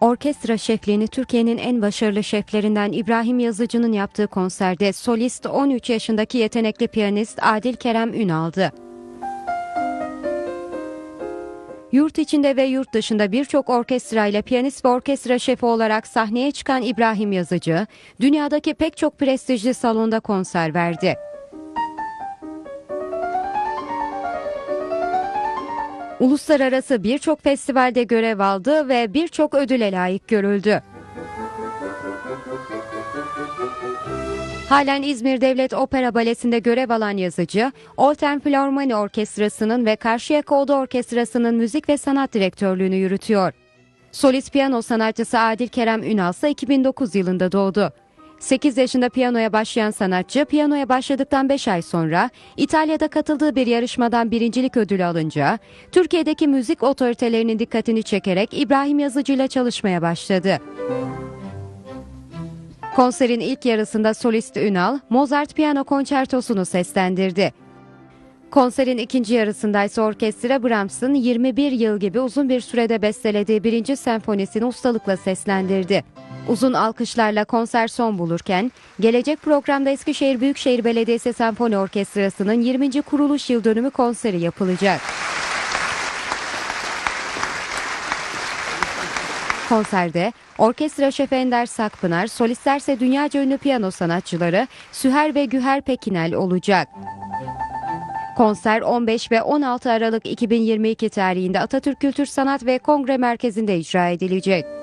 Orkestra şefliğini Türkiye'nin en başarılı şeflerinden İbrahim Yazıcı'nın yaptığı konserde solist 13 yaşındaki yetenekli piyanist Adil Kerem Ünal'dı. Yurt içinde ve yurt dışında birçok orkestra ile piyanist ve orkestra şefi olarak sahneye çıkan İbrahim Yazıcı, dünyadaki pek çok prestijli salonda konser verdi. Uluslararası birçok festivalde görev aldı ve birçok ödüle layık görüldü. Halen İzmir Devlet Opera Balesi'nde görev alan yazıcı, Olten Filarmoni Orkestrası'nın ve Karşıyaka Oda Orkestrası'nın müzik ve sanat direktörlüğünü yürütüyor. Solist piyano sanatçısı Adil Kerem Ünal ise 2009 yılında doğdu. 8 yaşında piyanoya başlayan sanatçı piyanoya başladıktan 5 ay sonra İtalya'da katıldığı bir yarışmadan birincilik ödülü alınca Türkiye'deki müzik otoritelerinin dikkatini çekerek İbrahim Yazıcı ile çalışmaya başladı. Konserin ilk yarısında solist Ünal, Mozart Piyano Konçertosunu seslendirdi. Konserin ikinci yarısında ise orkestra Brahms'ın 21 yıl gibi uzun bir sürede bestelediği birinci senfonisini ustalıkla seslendirdi. Uzun alkışlarla konser son bulurken, gelecek programda Eskişehir Büyükşehir Belediyesi Senfoni Orkestrası'nın 20. kuruluş yıl dönümü konseri yapılacak. Konserde orkestra şefi Ender Sakpınar, solistlerse dünyaca ünlü piyano sanatçıları Süher ve Güher Pekinel olacak. Konser 15 ve 16 Aralık 2022 tarihinde Atatürk Kültür Sanat ve Kongre Merkezi'nde icra edilecek.